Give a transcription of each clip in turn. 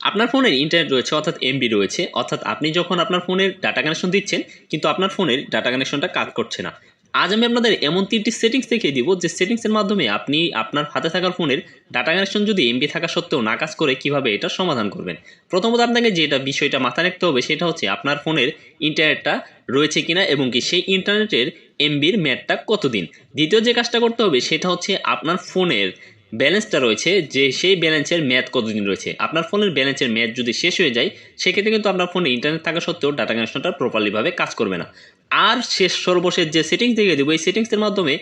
আপনার ফোনের ইন্টারনেট রয়েছে, অর্থাৎ এমবি রয়েছে, অর্থাৎ আপনি যখন আপনার ফোনের ডাটা কানেকশন দিচ্ছেন, কিন্তু আপনার ফোনের ডাটা কানেকশনটা কাজ করছে না। আজ আমি আপনাদের এমন তিনটি সেটিংস দেখিয়ে দিব, যে সেটিংসের মাধ্যমে আপনি আপনার হাতে থাকার ফোনের ডাটা কানেকশন যদি এমবি থাকা সত্ত্বেও না কাজ করে, কীভাবে এটা সমাধান করবেন? প্রথমত আপনাকে যেটা বিষয়টা মাথায় রাখতে হবে, সেটা হচ্ছে আপনার ফোনের ইন্টারনেটটা রয়েছে কিনা এবং কি সেই ইন্টারনেটের এমবির ম্যাটটা কতদিন? দ্বিতীয় যে কাজটা করতে হবে, সেটা হচ্ছে আপনার ফোনের ব্যালেন্সটা রয়েছে যে সেই ব্যালেন্সের ম্যাথ কতদিন রয়েছে। আপনার ফোনের ব্যালেন্সের ম্যাথ যদি শেষ হয়ে যায়, সেক্ষেত্রে কিন্তু আপনার ফোনে ইন্টারনেট থাকা সত্ত্বেও ডাটা কানেকশনটা প্রপারলিভাবে কাজ করবে না। আর শেষ সর্বশেষ যে সেটিংস দিয়ে দেবো, এই সেটিংসের মাধ্যমে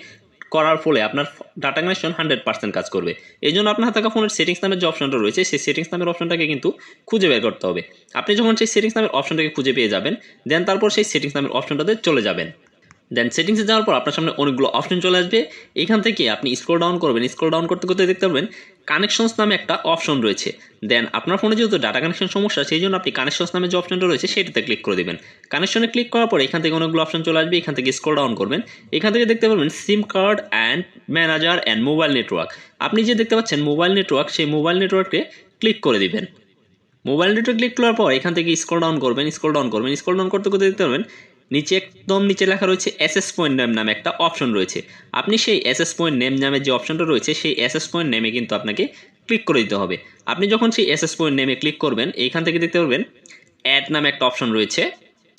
করার ফলে আপনার ডাটা কানেকশন হান্ড্রেড পার্সেন্ট কাজ করবে। এই জন্য আপনার থাকা ফোনের সেটিংস নামের যে অপশনটা রয়েছে, সেই সেটিংস নামের অপশনটাকে কিন্তু খুঁজে বের করতে হবে। আপনি যখন সেই সেটিংস নামের অপশনটাকে খুঁজে পেয়ে যাবেন দেন তারপর সেই সেটিংস নামের অপশনটাতে চলে যাবেন। দেন সেটিংসে যাওয়ার পর আপনার সামনে অনেকগুলো অপশন চলে আসবে। এখান থেকে আপনি স্ক্রল ডাউন করবেন। স্ক্রল ডাউন করতে করতে দেখতে পাবেন কানেকশনস নামে একটা অপশন রয়েছে। দেন আপনার ফোনে যেহেতু ডাটা কানেকশন সমস্যা, সেই জন্য আপনি কানেকশনস নামে যে অপশনটা রয়েছে, সেটাতে ক্লিক করে দেবেন। কানেকশনে ক্লিক করার পর এখান থেকে অনেকগুলো অপশন চলে আসবে। এখান থেকে স্ক্রল ডাউন করবেন। এখান থেকে দেখতে পাবেন SIM card and manager and mobile network আপনি যে দেখতে পাচ্ছেন মোবাইল নেটওয়ার্ক সেই মোবাইল নেটওয়ার্কে ক্লিক করে দিবেন। মোবাইল নেটওয়ার্ক ক্লিক করার পর এখান থেকে স্ক্রল ডাউন করবেন স্ক্রল ডাউন করবেন স্ক্রল ডাউন করতে করতে দেখতে পাবেন নিচে একদম নিচে লেখা রয়েছে এসএস পয়েন্ট নেম নামে একটা অপশন রয়েছে। আপনি সেই এসএস পয়েন্ট নেম নামে যে অপশনটা রয়েছে, সেই এসএস পয়েন্ট নেমে কিন্তু আপনাকে ক্লিক করে দিতে হবে। আপনি যখন সেই এসএস পয়েন্ট নেমে ক্লিক করবেন, এইখান থেকে দেখতে পারবেন অ্যাড নামে একটা অপশন রয়েছে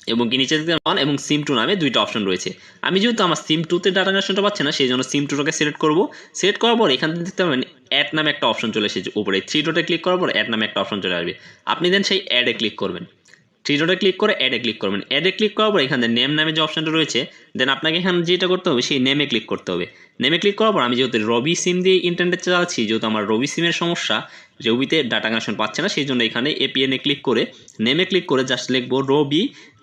এবং কি নিচে দেখতে অন এবং সিম টু নামে দুইটা অপশন রয়েছে। আমি যেহেতু আমার সিম টুতে ডাটা কানেকশনটা পাচ্ছি না সেই জন্য সিম টুটাকে সিলেক্ট করব। সিলেক্ট করার পর এখান থেকে দেখতে পাবেন অ্যাড নামে একটা অপশন চলে এসেছে। উপরে থ্রি ডটে ক্লিক করার পর অ্যাড নামে একটা অপশন চলে আসবে। আপনি দেন সেই অ্যাডে ক্লিক করবেন। থ্রি ডটে ক্লিক করে অ্যাডে ক্লিক করবেন। অ্যাডে ক্লিক করার পর এখানে নেম নামে যে অপশনটা রয়েছে দেন আপনাকে এখানে যেটা করতে হবে, সেই নেমে ক্লিক করতে হবে। নেমে ক্লিক করার পর আমি যেহেতু রবি সিম দিয়ে ইন্টারনেট চালাচ্ছি, যেহেতু আমার রবি সিমের সমস্যা, রবিতে ডাটা কানেকশন পাচ্ছে না, সেই জন্য এখানে এপিএনে ক্লিক করে নেমে ক্লিক করে জাস্ট লিখব রবি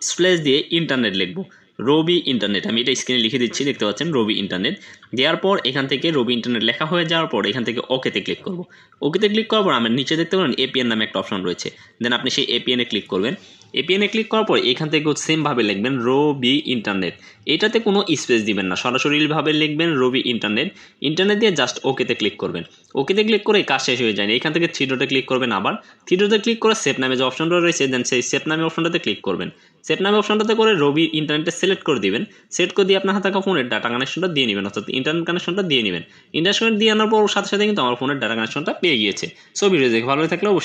স্প্লেস দিয়ে ইন্টারনেট লিখব। রবি ইন্টারনেট। আমি এটা স্ক্রিনে লিখে দিচ্ছি, দেখতে পাচ্ছেন? রবি ইন্টারনেট। দেওয়ার পর এখান থেকে রবি ইন্টারনেট লেখা হয়ে যাওয়ার পর এখান থেকে ওকেতে ক্লিক করব। ওকেতে ক্লিক করার পর আমার নিচে দেখতে পারেন এপিএন নামে একটা অপশন রয়েছে। দেন আপনি সেই এপিএনে ক্লিক করবেন। এপিএনে ক্লিক করার পর এখান থেকে সেমভাবে লিখবেন রবি ইন্টারনেট। এটাতে কোনো স্পেস দিবেন না। সরাসরিভাবে লিখবেন রবি ইন্টারনেট। ইন্টারনেট দিয়ে জাস্ট ওকেতে ক্লিক করবেন। ওকেতে ক্লিক করে কাজ শেষ হয়ে যায় এখান থেকে থ্রি ডটে ক্লিক করবেন আবার। থ্রিডোতে ক্লিক করে সেভ নামে যে অপশনটা রয়েছে দেন সেই সেভ নামে অপশনটাতে ক্লিক করবেন। সেভ নামে অপশনটাতে করে রবি ইন্টারনেটে সিলেক্ট করে দিবেন। সেট করে দিয়ে আপনার হাতে থাকা ফোনের ডাটা কানেকশনটা দিয়ে নেবেন, অর্থাৎ ইন্টারনেট কানেকশনটা দিয়ে নেবেন। ইন্টারনেট দিয়ে আনার পর সাথে সাথে কিন্তু আমার ফোনের ডাটা কানেকশনটা পেয়ে গিয়েছে। সো ভিডিও দেখে ভালো থাকলে অবশ্যই